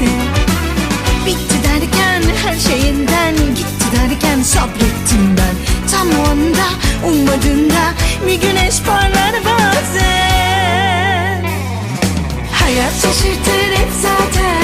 Nerede Bitti derken her şeyinden Gitti derken sabrettim ben. Tam o anda ummadığında Bir güneş parlar bazen. Hayat şaşırtır hep zaten